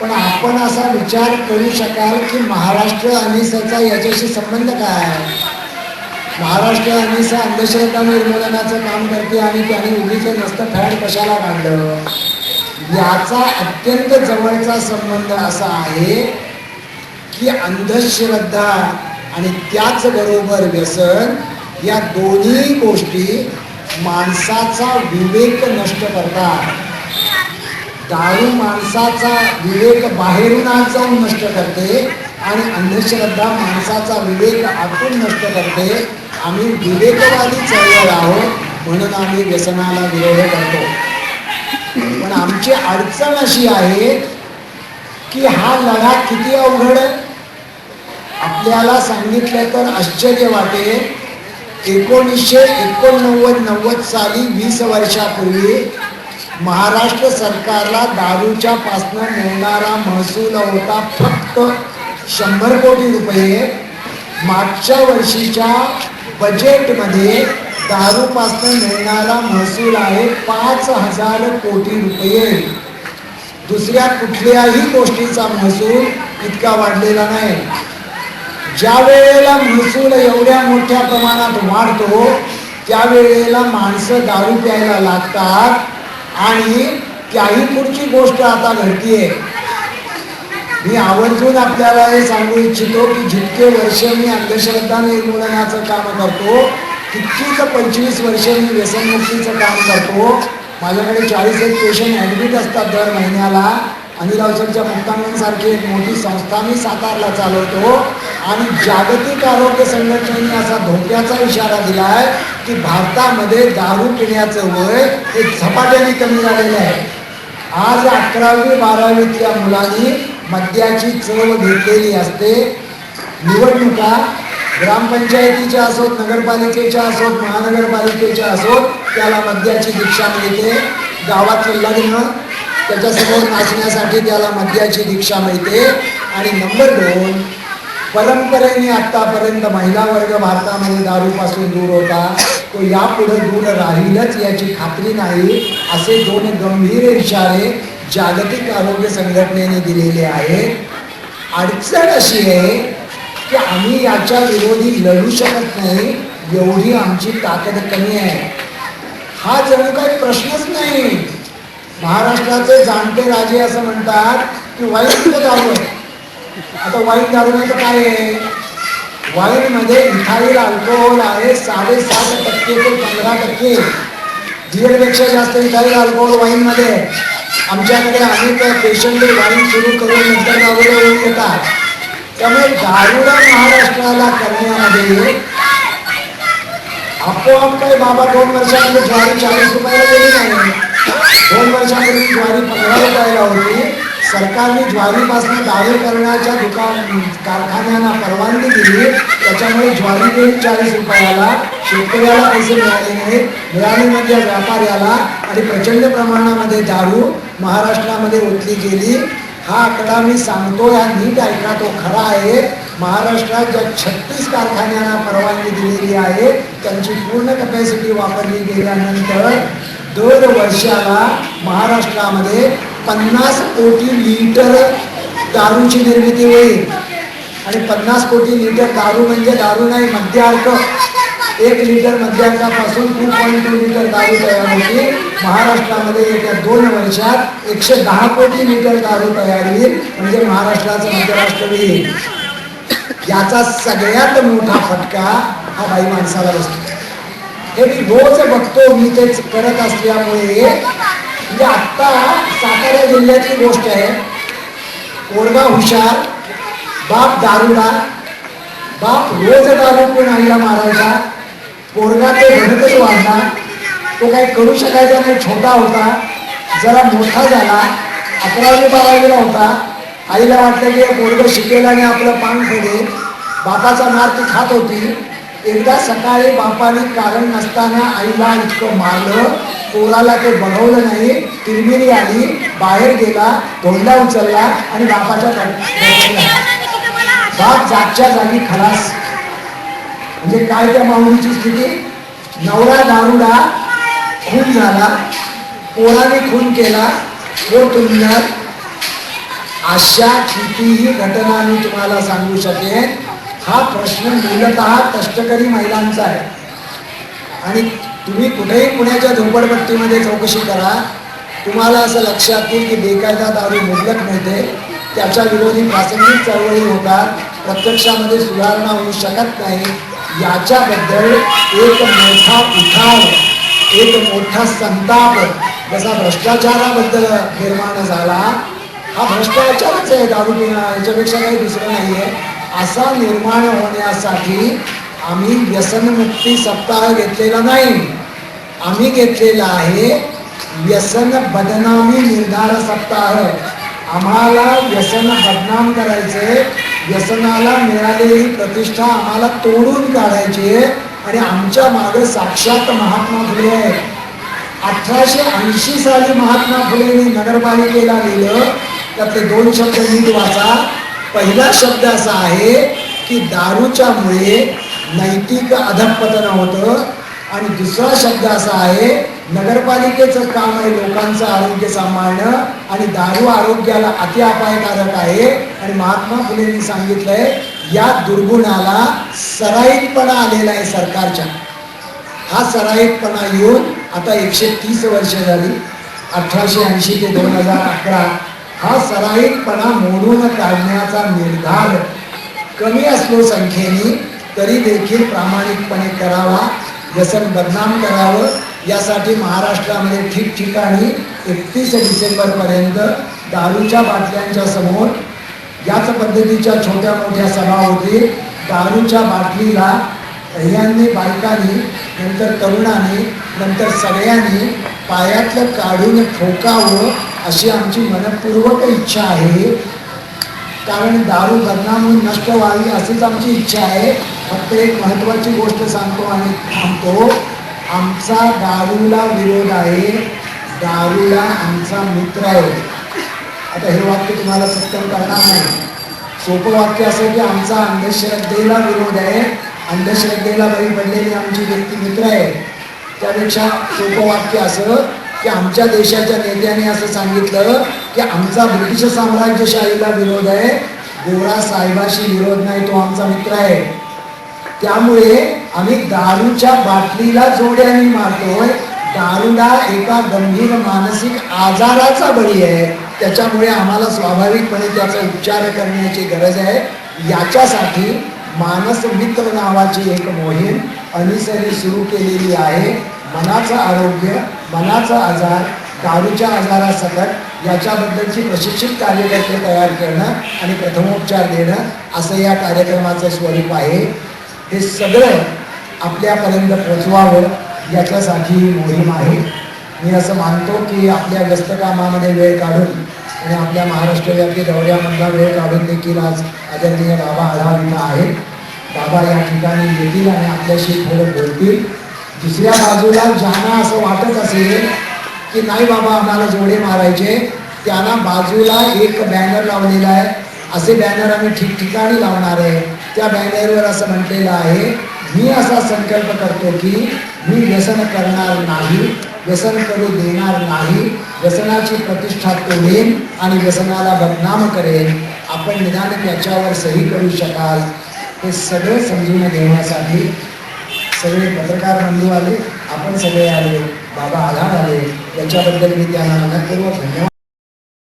पण आपण असा विचार करू शकाल की महाराष्ट्र अनिसाचा याच्याशी संबंध काय? महाराष्ट्र अनिसा अंधश्रद्धा निर्मूलनाचं काम करते आणि त्याने उगीचं नसतं फॅड कशाला बांधलं याचा अत्यंत जवळचा संबंध असा आहे की अंधश्रद्धा आणि त्याचबरोबर व्यसन या दोन्ही गोष्टी माणसाचा विवेक नष्ट करतात. दारू माणसाचा विवेक बाहेरून आत जाऊन नष्ट करते आणि अंधश्रद्धा माणसाचा विवेक आतून नष्ट करते. आम्ही विवेकवादी चळवळ आहोत म्हणून आम्ही व्यसनाला विरोध करतो. पण आमची अडचण अशी आहे की हा लढा किती अवघड? आपल्याला सांगितलं तर आश्चर्य वाटेल एकोणीसशे एकोणनव्वद नव्वद साली वीस वर्षापूर्वी महाराष्ट्र सरकारला दारूच्या पासनं मिळणारा महसूल होता फक्त शंभर कोटी रुपये. मागच्या वर्षीच्या बजेटमध्ये दारूपासनं मिळणारा महसूल आहे पाच हजार कोटी रुपये. दुसऱ्या कुठल्याही गोष्टीचा महसूल इतका वाढलेला नाही. ज्या वेळेला महसूल एवढ्या मोठ्या प्रमाणात वाढतो त्यावेळेला माणसं दारू प्यायला लागतात. आणि त्याही पुढची गोष्ट आता घडतीये. मी आवर्जून आपल्याला हे सांगू इच्छितो की जितके वर्ष मी अंधश्रद्धा निर्मूलनाचं काम करतो तितकीच पंचवीस वर्ष मी व्यसनमुक्तीचं काम करतो. माझ्याकडे चाळीस एक पेशंट ॲडमिट असतात दर महिन्याला. अनिल मुक्तांगणसारखी एक मोठी संस्था मी सातारला चालवतो. आणि जागतिक आरोग्य संघटनेने असा धोक्याचा इशारा दिला आहे की भारतामध्ये दारू पिण्याचं वय हे झपाट्याने कमी झालेलं आहे. आज अकरावी बारावीतल्या मुलांनी मद्याची चव घेतलेली असते. निवडणुका ग्रामपंचायतीच्या असोत नगरपालिकेच्या असोत महानगरपालिकेच्या असोत त्याला मद्याची दीक्षा मिळते. गावातलं लग्न त्याच्यासमोर नाचण्यासाठी त्याला मद्याची दीक्षा मिळते. आणि नंबर दोन परंपरेने आतापर्यंत महिला वर्ग भारतामध्ये दारूपासून दूर होता. तो यापुढे दूर राहीलच याची खात्री नाही असे दोन गंभीर इशारे जागतिक आरोग्य संघटनेने दिलेले आहेत. अडचण अशी आहे की आम्ही याच्या विरोधी लढू शकत नाही एवढी आमची ताकद कमी आहे. हा जणू काही प्रश्नच नाही. महाराष्ट्राचे जाणते राजे असं म्हणतात की वाईट दारू आहे. आता वाईन दारुण्याचं काय आहे? वाईनमध्ये इथाईल अल्कोहोल आहे साडेसात टक्के ते पंधरा टक्के. बिअरपेक्षा जास्त इथाईल अल्कोहोल वाईनमध्ये आहे. आमच्याकडे अनेक पेशंट वाईन सुरू करून नंतर गावाला होऊन येतात. त्यामुळे दारूला महाराष्ट्राला करण्यामध्ये आपोआप काही बाबा दोन वर्षामध्ये ज्वारी चाळीस रुपयाला गेली नाही. दोन वर्षापूर्वी ज्वारी पंधरा रुपयाला होती. सरकारने ज्वारीपासून दारू करण्याच्या दुकान कारखान्यांना परवानगी दिली. त्याच्यामुळे ज्वारी गेली चाळीस रुपयाला शेतकऱ्याला पैसे मिळाले नाहीत. मिळाले म्हणजे व्यापाऱ्याला आणि प्रचंड प्रमाणामध्ये दारू महाराष्ट्रामध्ये ओतली गेली. हा आकडा मी सांगतो या नीट ऐका तो खरा आहे. महाराष्ट्रात ज्या छत्तीस कारखान्यांना परवानगी दिलेली आहे त्यांची पूर्ण कपॅसिटी वापरली गेल्यानंतर दर वर्षाला महाराष्ट्रामध्ये पन्नास कोटी लिटर दारूची निर्मिती होईल. आणि पन्नास कोटी लिटर दारू म्हणजे दारू नाही मध्यार्क एक लिटर मध्यार्कापासून टू पॉईंट टू लिटर दारू तयार होती. महाराष्ट्रामध्ये येत्या दोन वर्षात एकशे दहा कोटी लिटर दारू तयार होईल म्हणजे महाराष्ट्राचं मध्यराष्ट्र होईल. याचा सगळ्यात मोठा फटका हा बाई माणसाला बसतो हे मी रोज बघतो मी तेच करत असल्यामुळे म्हणजे आत्ता सातारा जिल्ह्यातली गोष्ट आहे. पोरगा हुशार बाप दारुडा बाप रोज दारू पण आईला मारायचा पोरगा ते घडतच वाढला तो काही करू शकायचा नाही छोटा होता जरा मोठा झाला अकरावी बारावीला होता. आईला वाटलं की पोरगं शिकेल आणि आपलं पान फेडेल. बापाचा मार ती खात होती. एकदा सकाळी बापाने कारण नसताना आईला इतकं मारलं पोराला ते बनवलं नाही तिरमिरी आली बाहेर गेला धोंडा उचलला आणि बापाच्या बाप जागच्या जागी खलास. म्हणजे काय त्या माऊलीची स्थिती? नवरा दारुडा खून झाला पोराने खून केला. तो तुमच्या अशा कितीही घटना मी तुम्हाला सांगू शकेन हा प्रश्न मूलत कष्टकरी महिलांचा आहे. आणि तुम्ही कुठेही पुण्याच्या झोपडपट्टीमध्ये चौकशी करा. तुम्हाला असं लक्षात येईल की बेकायदा दारू मुबलक मिळते. त्याच्या विरोधी प्रासंगिक चळवळी होतात प्रत्यक्षामध्ये सुधारणा होऊ शकत नाही. याच्याबद्दल एक मोठा उठाव एक मोठा संताप जसा भ्रष्टाचाराबद्दल निर्माण झाला. हा भ्रष्टाचारच आहे दारू पिणं याच्यापेक्षा काही दुसरं नाही आहे असा निर्माण होण्यासाठी आम्ही व्यसनमुक्ती सप्ताह घेतलेला नाही. आम्ही घेतलेला आहे व्यसन बदनामी निर्धार सप्ताह. आम्हाला व्यसन बदनाम करायचे व्यसनाला मिळालेली प्रतिष्ठा आम्हाला तोडून काढायची आहे आणि आमच्या मागे साक्षात महात्मा फुले आहेत. अठराशे ऐंशी साली महात्मा फुलेंनी नगरपालिकेला लिहिलं तर ते दोन शब्द नीट वाचा. पहिला शब्द असा आहे की दारूच्या मुळे नैतिक अधपतन होतं. आणि दुसरा शब्द असा आहे नगरपालिकेचं काम आहे लोकांचं आरोग्य सांभाळणं. आणि दारू आरोग्याला अति अपायकारक आहे. आणि महात्मा फुलेंनी सांगितलंय या दुर्गुणाला सराईतपणा आलेला आहे सरकारच्या. हा सराईतपणा येऊन आता एकशे तीस वर्ष झाली. अठराशे ऐंशी ते दोन हजार अकरा हा सराईतपणा मोडून काढण्याचा निर्धार कमी असलो संख्येने तरी देखील प्रामाणिकपणे करावा. व्यसन बदनाम करावं. यासाठी महाराष्ट्रामध्ये ठिकठिकाणी एकतीस डिसेंबरपर्यंत दारूच्या बाटल्यांच्या समोर याच पद्धतीच्या छोट्या मोठ्या सभा होतील. दारूच्या बाटलीला पहिल्यांनी बायकांनी नंतर तरुणांनी नंतर सगळ्यांनी पायातलं काढून ठोकावं अशी आमची मनपूर्वक इच्छा आहे. कारण दारू बदनामून नष्ट व्हावी अशीच आमची इच्छा आहे. फक्त एक महत्त्वाची गोष्ट सांगतो आणि थांबतो. आमचा दारूला विरोध आहे. दारूला आमचा मित्र आहे. आता हे वाक्य तुम्हाला सत्तर करणार नाही. सोपं वाक्य असं की आमचा अंधश्रद्धेला विरोध आहे. अंधश्रद्धेला बळी पडलेली आमची व्यक्ती मित्र आहे त्यापेक्षा सोपं वाक्य असं की आमच्या देशाच्या नेत्याने असं सांगितलं की आमचा ब्रिटिश साम्राज्यशाहीला विरोध आहे. गोरा साहेबाशी विरोध नाही तो आमचा मित्र आहे. त्यामुळे आम्ही दारूच्या बाटलीला जोड्याने मारतोय. दारूला एका गंभीर मानसिक आजाराचा बळी आहे. त्याच्यामुळे आम्हाला स्वाभाविकपणे त्याचा उपचार करण्याची गरज आहे. याच्यासाठी मानस मित्र नावाची एक मोहीम अनिसरी सुरू केलेली आहे. मनाचं आरोग्य मनाचा आजार दारूच्या आजारासकट याच्याबद्दलची प्रशिक्षित कार्यकर्ते तयार करणं आणि प्रथमोपचार देणं असं या कार्यक्रमाचं स्वरूप आहे. हे सगळं आपल्यापर्यंत पोचवावं याच्यासाठी मोहीम आहे. मी असं मानतो की आपल्या व्यस्त कामामध्ये वेळ काढून आणि आपल्या महाराष्ट्रव्यापी दौऱ्यामधला वेळ काढून देखील आज आदरणीय बाबा आढाव आहेत. बाबा या ठिकाणी येतील आणि आपल्याशी थोडं बोलतील. दुसऱ्या बाजूला ज्यांना असं वाटत असेल की नाही बाबा आम्हाला जोडे मारायचे त्यांना बाजूला एक बॅनर लावलेला आहे. असे बॅनर आम्ही ठिकठिकाणी लावणार आहे. त्या बॅनरवर असं म्हटलेलं आहे मी असा संकल्प करतो की मी व्यसन करणार नाही. व्यसन करू देणार नाही. व्यसनाची प्रतिष्ठा तोडेन आणि व्यसनाला बदनाम करेन. आपण निदान त्याच्यावर सही करू शकाल. हे सगळं समजून घेण्यासाठी सगळे पत्रकार बंधू आले. आपण सगळे आले. बाबा आधार आले. याच्याबद्दल मी त्यांना मनपूर्वक धन्यवाद